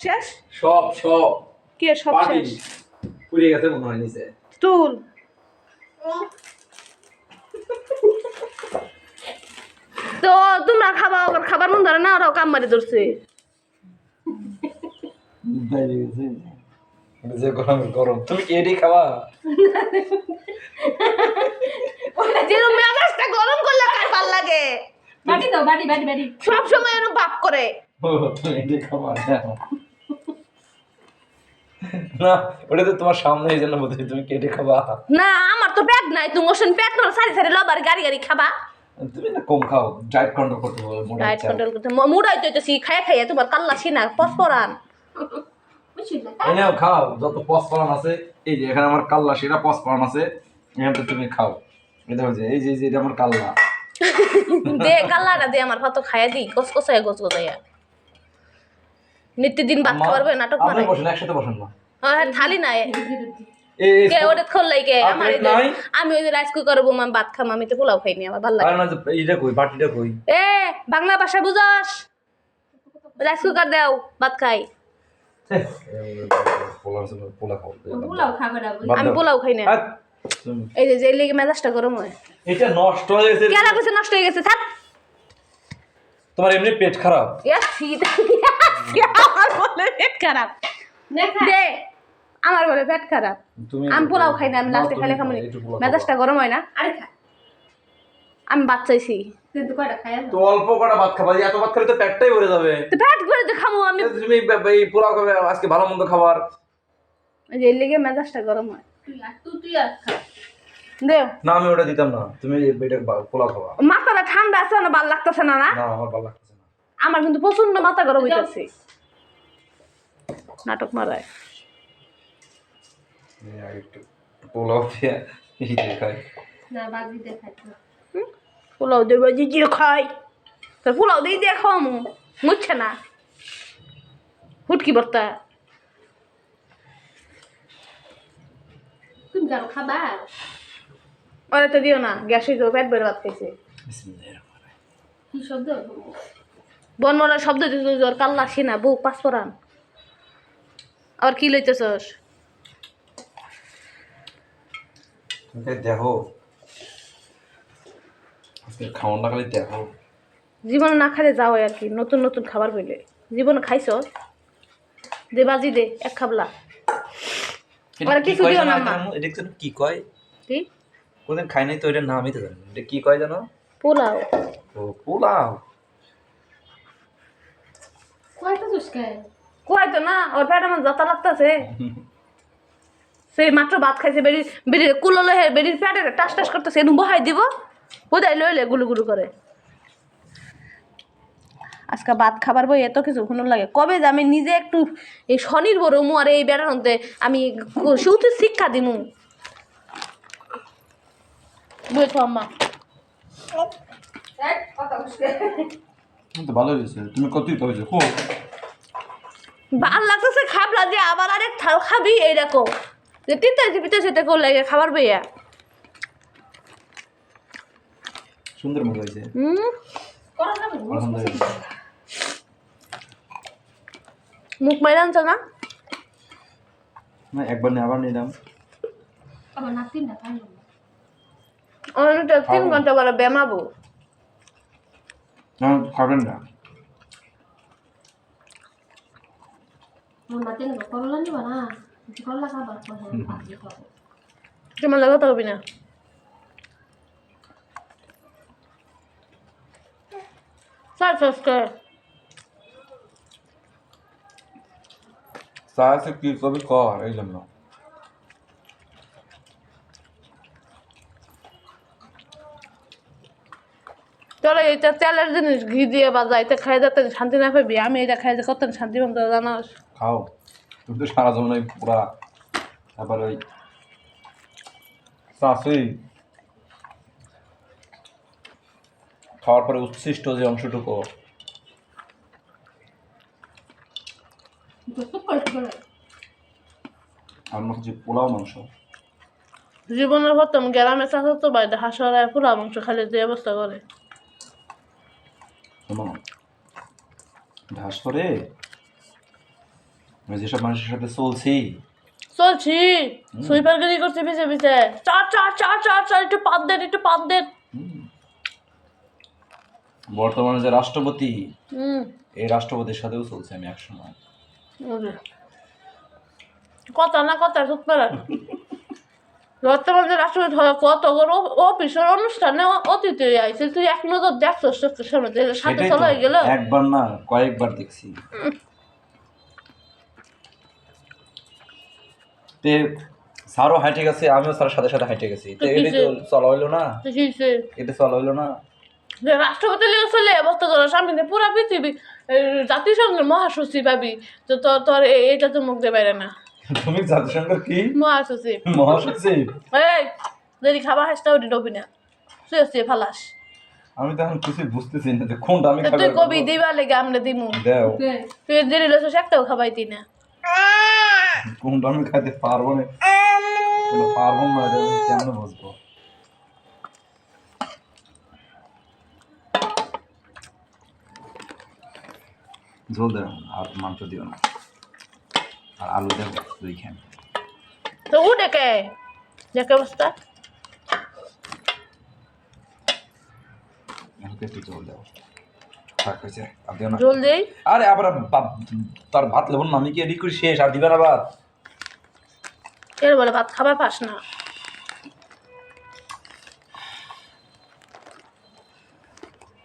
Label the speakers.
Speaker 1: শেষ?
Speaker 2: সব সব।
Speaker 1: কি সব শেষ?
Speaker 2: পুড়ে গেছে মনে হয় নিচে।
Speaker 1: তুল। তো তোমরা খাবা ওর খাবার মন ধরে না ওরাও কাম মারি ধরছে।
Speaker 2: যে গরম গরম। তুমি কি এটি খাওয়া
Speaker 1: যে মেজাজটা গরম করলে কার ভালো লাগে?
Speaker 3: বাটি দাও বাটি বাটি বাটি।
Speaker 1: সব সময় এরকম বাপ করে।
Speaker 2: তুমি এটি খাওয়া না ওটা তো তোমার সামনে এই জন্য তুমি কেটে খাবা।
Speaker 1: না আমার তো পেট নাই তুমি ওসন পেট না সারি সারি লবার গাড়ি গাড়ি খাবা।
Speaker 2: তুমি না কম খাও ডায়েট কন্ট্রোল করতে
Speaker 1: ডায়েট কন্ট্রোল করতে মুড়াই তো খাইয়া তোমার কাল্লা সিনা পসপরান
Speaker 3: বুঝলি
Speaker 2: এই নাও খাও যত পসপরান আছে এই যে এখানে আমার কাল্লা সেটা পসপরান আছে এখান থেকে তুমি খাও। এই দেখো যে এই যে এটা আমার কাল্লা।
Speaker 1: দে কাল্লাটা দে আমার ভাত খাইয়া দিই গস গসাইয়া গস গসাইয়া নিত্যদিন ভাত খাবার নাটক
Speaker 2: আপনি
Speaker 1: মানে
Speaker 2: বসেন একসাথে বসেন না
Speaker 1: আর থালি নাই। কে ওটা খোলাই কে আমার? আমি ওই যে রাইস কুকারে বোমা ভাত খাম আমি তো পোলাও খাইনি আমার ভালো লাগে
Speaker 2: আর না যে এইটা কই বাটিটা কই?
Speaker 1: এ বাংলা ভাষা বুঝাস? রাইস কুকার দাও ভাত খাই।
Speaker 2: পোলা পোলা খাও।
Speaker 3: পোলাও খাবে না
Speaker 2: বাদ
Speaker 1: আমি পোলাও খাই না। এই যে যে লেগে মেজাজটা গরম হয়।
Speaker 2: এটা নষ্ট হয়ে গেছে।
Speaker 1: কেলা কইছে নষ্ট হয়ে গেছে থাক।
Speaker 2: তোমার এমনি পেট খারাপ।
Speaker 1: ইয়া আমার বলে পেট খারাপ। দে আমার বলে পেট খারাপ। আমি পোলাও খাই না আমি লাস্টে খাইলে। মেজাজটা গরম হয় না?
Speaker 3: আরে খা।
Speaker 1: আমি বাচ্চাইছি
Speaker 3: কিন্তু
Speaker 2: তো অল্প কটা ভাত খাবা এত ভাত খেলে তো পেটটাই ভরে যাবে।
Speaker 1: তো পেট করে তো খামো আমি
Speaker 2: তুমি এই- এই পোলাও খাবে আজকে ভালো মন্দ খাবার।
Speaker 1: এই যে লেগে মেজাজটা গরম হয়।
Speaker 3: তুই তুই তুই আর খা।
Speaker 1: দেও
Speaker 2: না আমি ওটা দিতাম না। তুমি এটা বা- পোলাও খাবা।
Speaker 1: মাথাটা ঠান্ডা আছে না ভালো লাগতেছে না? না
Speaker 2: আমার ভালো লাগতেছে না।
Speaker 1: আমার কিন্তু প্রচণ্ড মাথা গরম হইতেছে। নাটক মারায়।
Speaker 2: পোলাও দিয়ে এই দিয়ে খাই
Speaker 3: বাজি
Speaker 1: তোর পোলাও দিয়ে দিয়ে খাওয়ামু। মুচ্ছে না। হুটকি বর্তা
Speaker 3: তুমি কারও খাবা?
Speaker 1: ওরা তো দিও না গ্যাস হইতে পেট বের ভাত খাইছে।
Speaker 3: কি শব্দ?
Speaker 1: বন মরা শব্দ দিতে জ্বর কাল্লা সিনা বউ পাঁচ পরান আবার কি লইতেছস?
Speaker 2: দেখো। খাওয়ান খালি দেখো।
Speaker 1: জীবনে না খাইলে যাও আর কি নতুন নতুন খাবার হইলে। জীবনে খাইছ? দে বাজি দে এক খাবলা। ওরা কিছু দিও না মা।
Speaker 2: কি কয়?
Speaker 1: কি?
Speaker 2: কোনদিন খাই নাই তো এটার নামই তো জানি এটা কি কয় জানো?
Speaker 1: পোলাও।
Speaker 2: ও পোলাও।
Speaker 3: কয়টা চুসকায়
Speaker 1: কয় তো না ওর পেট আমার যাতা লাগতেছে। সেই মাত্র ভাত খাইছে বেরি বেরি কুলো লহে বেরির পেটে টাস টাস করতেছে এনু বহাই দিব বোধাই লইলে গুলু গুলু করে। আজকে ভাত খাবার বই এত কিছু শুনুন লাগে। কবে যে আমি নিজে একটু এই স্বনির্ভর হমু আর এই বেড়ানোতে আমি শুধু শিক্ষা দিমু। বুঝছ আম্মা
Speaker 2: তো ভালো হয়েছে তুমি কতই তো হয়েছে খুব।
Speaker 1: ভালো লাগতেছে খাবলা যে আবার আরেক থাল খাবি এইরকম যে তিনটা জিপিতে সেটা করলে খাবার বইয়া।
Speaker 2: সুন্দর মজা হয়েছে।
Speaker 3: করা
Speaker 1: মুখ মাইরা আনছো না?
Speaker 2: না একবার নিয়ে আবার নিলাম।
Speaker 3: আমার নাতিন না খাই
Speaker 1: অনেকটা তিন ঘণ্টা পরে বেমাবো
Speaker 2: খাবেন না
Speaker 1: তোমার লাগে হবি না
Speaker 2: আছে কি কবি কর এই জন্য
Speaker 1: চলো এটা তেলের জিনিস ঘি দিয়ে বাজা এটা খাই যাতে শান্তি না পাবি। আমি এটা খাই যে কত শান্তি পাম তো জানাস?
Speaker 2: খাও। তুমি তো সারা জীবন ওই পুরা তারপর ওই চাষি খাওয়ার পরে উচ্ছিষ্ট যে অংশটুকু। হচ্ছে পোলাও মাংস।
Speaker 1: জীবনের প্রথম গ্রামে চাষ তো বাড়িতে হাঁসরায় পুরা মাংস খালি যে অবস্থা করে।
Speaker 2: ঘাস করে আমি যেসব মানুষের সাথে চলছি।
Speaker 1: চলছি। সুইপার গিরি করছি পিছে পিছে? চার চার চার চার চার একটু পাত দেন একটু পাত দেন।
Speaker 2: বর্তমানে যে রাষ্ট্রপতি এই রাষ্ট্রপতির সাথেও চলছে আমি একসময়।
Speaker 1: কথা না কথা করেন বর্তমান কত বড় অফিসের অনুষ্ঠানে অতিথি তুই এক নজর দেখছস চোখের সামনে সাথে চলে গেল।
Speaker 2: একবার না কয়েকবার দেখছি। তে স্যারও হাইটে গেছে আমিও স্যারের সাথে সাথে হাইটে গেছি। তো
Speaker 1: তো
Speaker 2: তো চলা হইল না। এটা চলা হইল না।
Speaker 1: যে রাষ্ট্রপতি লিগে চলে অবস্থা তোর সামনে পুরা পৃথিবী জাতিসংঘের মহাসচিব পাবি তো তোর তোর এটা তো মুখ দিয়ে বাইরে না।
Speaker 2: তুমি জাতিসংঘের কি?
Speaker 1: মহাসচিব।
Speaker 2: মহাসচিব?
Speaker 1: এই যদি খাবার হাসতে ওটি ডবি না তুই হচ্ছে ফালাস।
Speaker 2: আমি তো এখন কিছু বুঝতেছি না যে কোনটা আমি
Speaker 1: তো
Speaker 2: খাবার
Speaker 1: তুই কবি দিবা লেগে আমরা দিমু।
Speaker 2: দেও।
Speaker 1: তুই দেরি লইছিস একটাও খাবাইতি না
Speaker 2: কোনটা আমি খাইতে পারব না? পারব না এটা বুঝব? ঝোল দেও আর মাংস দিও না। আর আলু দেব দুইখান।
Speaker 1: তো উঠে কে যাকে অবস্থা।
Speaker 2: একটু
Speaker 1: জল দেই।
Speaker 2: আরে আবার বা- তার ভাত লেবুন আমি কি এডিট করি শেষ? আর
Speaker 1: এর বলে ভাত খাবার পাস না।